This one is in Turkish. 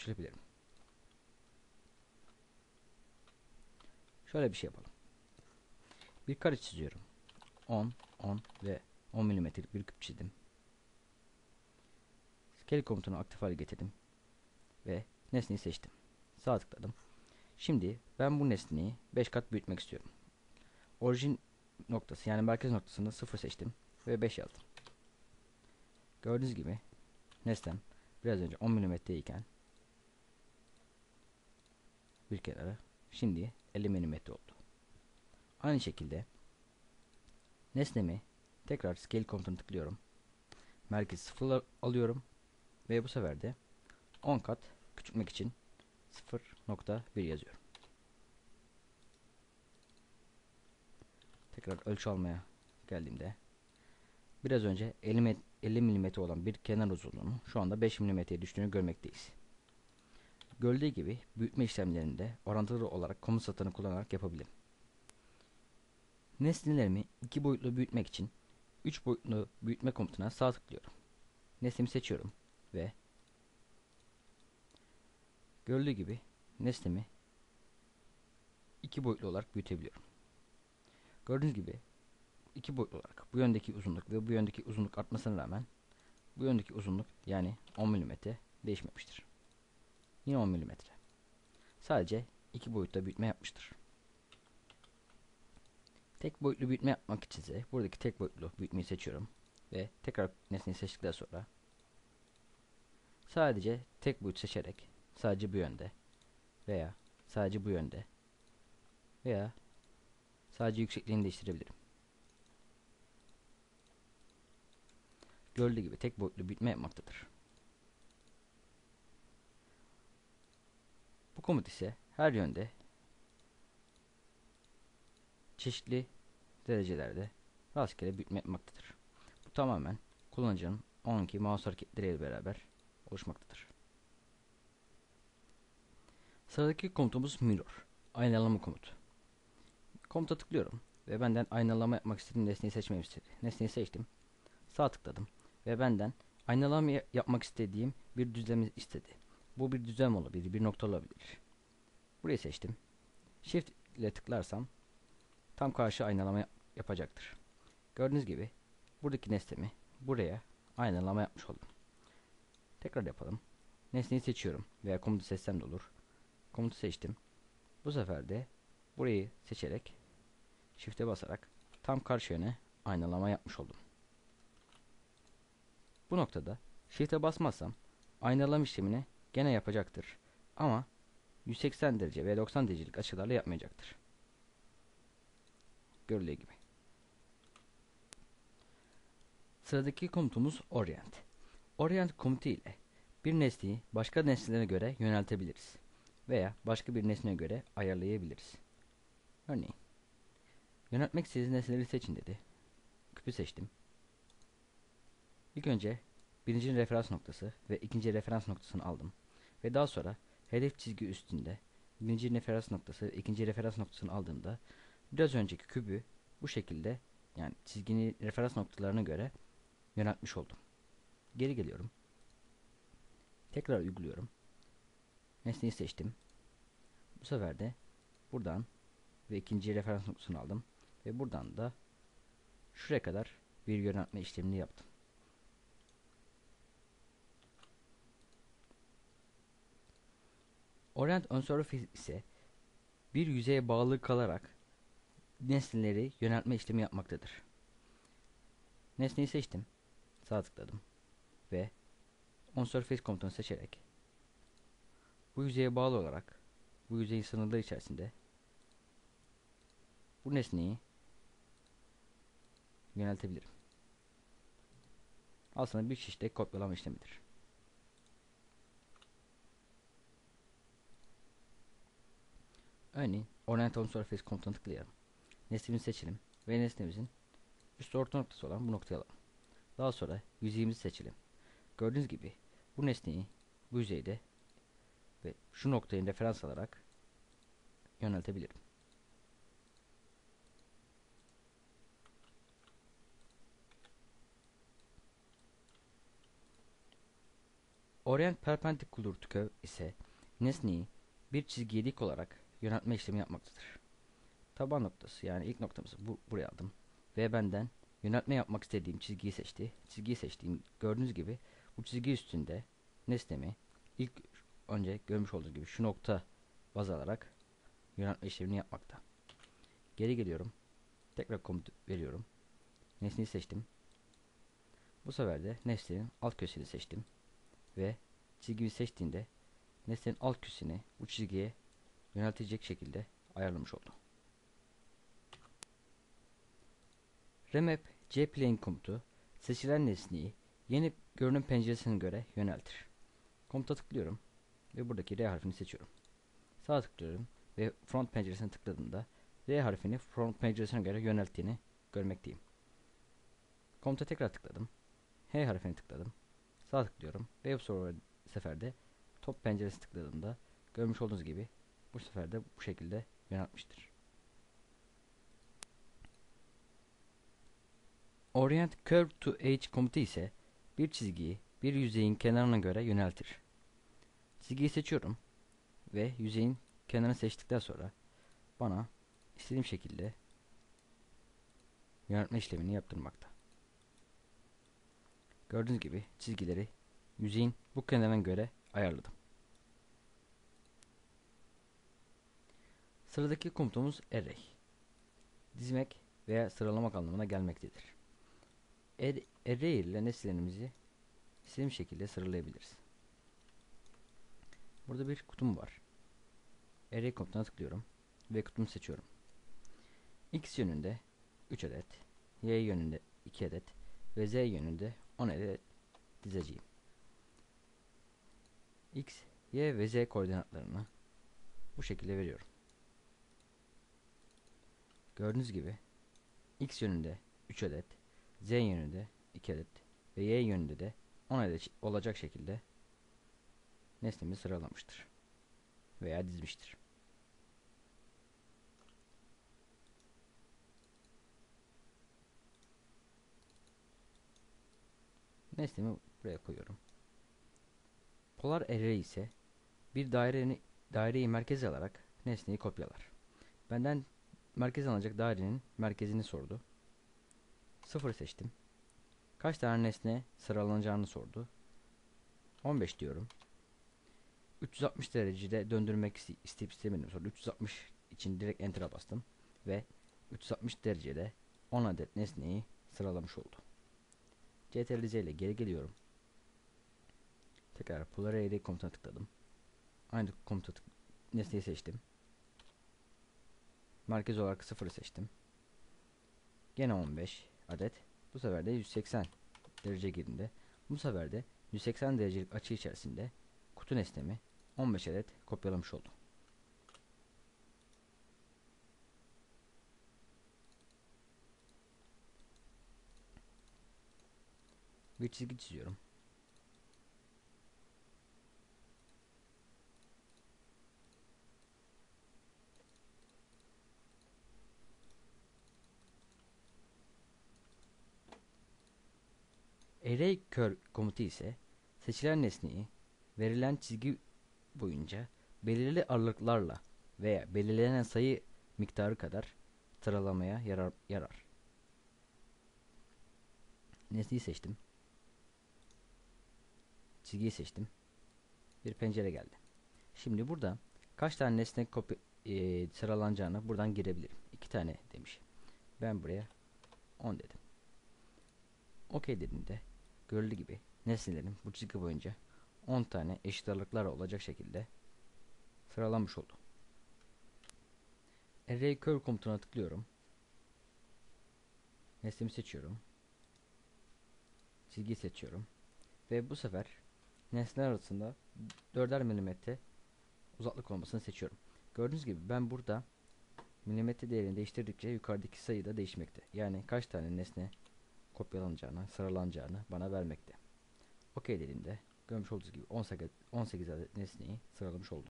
küçülebilirim. Şöyle bir şey yapalım. Bir kare çiziyorum. 10, 10 ve 10 milimetrelik bir küp çizdim. Scale komutunu aktif hale getirdim. Ve nesneyi seçtim. Sağ tıkladım. Şimdi ben bu nesneyi 5 kat büyütmek istiyorum. Orijin noktası yani merkez noktasında 0 seçtim ve 5 yazdım. Gördüğünüz gibi nesnem biraz önce 10 mm iken bir kenara şimdi 50 mm oldu. Aynı şekilde nesnemi tekrar scale komutunu tıklıyorum. Merkez 0 alıyorum ve bu sefer de 10 kat küçültmek için 0.1 yazıyorum. Tekrar ölçü almaya geldiğimde biraz önce 50, 50 mm olan bir kenar uzunluğunun şu anda 5 mm'ye düştüğünü görmekteyiz. Gördüğü gibi büyütme işlemlerinde orantılı olarak komut satırını kullanarak yapabilirim. Nesnelerimi iki boyutlu büyütmek için 3 boyutlu büyütme komutuna sağ tıklıyorum. Nesnemi seçiyorum ve gördüğü gibi nesnemi iki boyutlu olarak büyütebiliyorum. Gördüğünüz gibi iki boyutlu olarak bu yöndeki uzunluk ve bu yöndeki uzunluk artmasına rağmen bu yöndeki uzunluk yani 10 mm değişmemiştir. Yine 10 mm. Sadece iki boyutta büyütme yapmıştır. Tek boyutlu büyütme yapmak için ise buradaki tek boyutlu büyütmeyi seçiyorum ve tekrar nesneyi seçtikten sonra sadece tek boyut seçerek sadece bu yönde veya sadece bu yönde veya sadece yüksekliğini değiştirebilirim. Gördüğü gibi tek boyutlu büyütme yapmaktadır. Bu komut ise her yönde çeşitli derecelerde rastgele büyütme yapmaktadır. Bu tamamen kullanıcının 12 mouse hareketleriyle beraber oluşmaktadır. Sıradaki komutumuz mirror. Aynalama komutu. Komuta tıklıyorum ve benden aynalama yapmak istediğim nesneyi seçmemi istedi. Nesneyi seçtim. Sağ tıkladım ve benden aynalama yapmak istediğim bir düzlemi istedi. Bu bir düzlem olabilir, bir nokta olabilir. Burayı seçtim. Shift ile tıklarsam tam karşı aynalama yapacaktır. Gördüğünüz gibi buradaki nesnemi buraya aynalama yapmış oldum. Tekrar yapalım. Nesneyi seçiyorum veya komutu seçsem de olur. Komutu seçtim. Bu sefer de burayı seçerek Shift'e basarak tam karşı yöne aynalama yapmış oldum. Bu noktada Shift'e basmazsam aynalama işlemini gene yapacaktır. Ama 180 derece ve 90 derecelik açılarla yapmayacaktır. Görüldüğü gibi. Sıradaki komutumuz orient. Orient komutu ile bir nesneyi başka nesnelere göre yöneltebiliriz veya başka bir nesneye göre ayarlayabiliriz. Örneğin yöneltmek istediğiniz nesneleri seçin dedi. Küpü seçtim. İlk önce birinci referans noktası ve ikinci referans noktasını aldım ve daha sonra hedef çizgi üstünde birinci referans noktası ikinci referans noktasını aldığımda biraz önceki kübü bu şekilde yani çizginin referans noktalarına göre yöneltmiş oldum. Geri geliyorum. Tekrar uyguluyorum. Nesneyi seçtim. Bu sefer de buradan ve ikinci referans noktasını aldım. Ve buradan da şuraya kadar bir yöneltme işlemini yaptım. Orient on surface ise bir yüzeye bağlı kalarak nesneleri yöneltme işlemi yapmaktadır. Nesneyi seçtim. Sağ tıkladım. Ve on surface komutunu seçerek bu yüzeye bağlı olarak bu yüzeyin sınırları içerisinde bu nesneyi yöneltebilirim. Aslında bir çeşit kopyalama işlemidir. Örneğin Orient on Surface komutuna tıklayalım. Nesnemizi seçelim ve nesnemizin üst orta noktası olan bu noktaya alalım. Daha sonra yüzeyimizi seçelim. Gördüğünüz gibi bu nesneyi bu yüzeyde ve şu noktayı referans alarak yöneltebilirim. Orient Perpendicular to Curve ise nesneyi bir çizgiye dik olarak yöneltme işlemi yapmaktadır. Taban noktası yani ilk noktamızı bu, buraya aldım. Ve benden yöneltme yapmak istediğim çizgiyi seçti. Çizgiyi seçtiğim gördüğünüz gibi bu çizgi üstünde nesnemi ilk önce görmüş olduğunuz gibi şu nokta baz alarak yöneltme işlemini yapmakta. Geri geliyorum. Tekrar komut veriyorum. Nesneyi seçtim. Bu sefer de nesnenin alt köşesini seçtim. Ve çizgimi seçtiğinde nesnenin alt köşesini bu çizgiye yöneltecek şekilde ayarlamış oldum. Remap Plane komutu seçilen nesneyi yeni görünüm penceresine göre yöneltir. Komuta tıklıyorum ve buradaki R harfini seçiyorum. Sağ tıklıyorum ve front penceresine tıkladığımda R harfini front penceresine göre yönelttiğini görmekteyim. Komuta tekrar tıkladım. H harfini tıkladım. Sağ tıklıyorum ve bu seferde top penceresi tıkladığımda görmüş olduğunuz gibi bu sefer de bu şekilde yöneltmiştir. Orient Curve to Edge komutu ise bir çizgiyi bir yüzeyin kenarına göre yöneltir. Çizgiyi seçiyorum ve yüzeyin kenarını seçtikten sonra bana istediğim şekilde yöneltme işlemini yaptırmakta. Gördüğünüz gibi çizgileri yüzeyin bu kenarına göre ayarladım. Sıradaki komutumuz array. Dizmek veya sıralamak anlamına gelmektedir. Array ile nesnelerimizi istediğim şekilde sıralayabiliriz. Burada bir kutum var. Array komutuna tıklıyorum ve kutumu seçiyorum. X yönünde 3 adet, Y yönünde 2 adet ve Z yönünde 10 adet dizeceğim. X, Y ve Z koordinatlarını bu şekilde veriyorum. Gördüğünüz gibi X yönünde 3 adet, Z yönünde 2 adet ve Y yönünde de 10 adet olacak şekilde nesnemi sıralamıştır veya dizmiştir. Nesnemi buraya koyuyorum. Polar array ise bir daireyi, daireyi merkeze alarak nesneyi kopyalar. Benden merkez alınacak dairenin merkezini sordu. 0 seçtim. Kaç tane nesne sıralanacağını sordu. 15 diyorum. 360 derecede döndürmek isteyip istemedim sonra 360 için direkt enter'a bastım ve 360 derecede 10 adet nesneyi sıralamış oldu. CTRL-Z ile geri geliyorum. Tekrar Polar Array komutuna tıkladım. Aynı komuta tık nesneyi seçtim. Merkez olarak 0'ı seçtim. Gene 15 adet. Bu sefer de 180 derece girdiğinde bu sefer de 180 derecelik açı içerisinde kutu nesnemi 15 adet kopyalamış oldum. Bir çizgi çiziyorum. Array kör komutu ise seçilen nesneyi verilen çizgi boyunca belirli aralıklarla veya belirlenen sayı miktarı kadar sıralamaya yarar. yarar. Nesneyi seçtim. Çizgiyi seçtim. Bir pencere geldi. Şimdi burada kaç tane nesne kopya, e, sıralanacağını buradan girebilirim. İki tane demiş. Ben buraya 10 dedim. OK dediğimde görüldüğü gibi nesnelerin bu çizgi boyunca 10 tane eşit aralıklar olacak şekilde sıralanmış oldu. Array curve komutuna tıklıyorum. Nesnemi seçiyorum. Çizgi seçiyorum. Ve bu sefer nesneler arasında 4'er milimetre uzaklık olmasını seçiyorum. Gördüğünüz gibi ben burada milimetre değerini değiştirdikçe yukarıdaki sayı da değişmekte. Yani kaç tane nesne kopyalanacağını, sıralanacağını bana vermekte. OK dediğimde görmüş olduğunuz gibi 18, 18 adet nesneyi sıralamış oldum.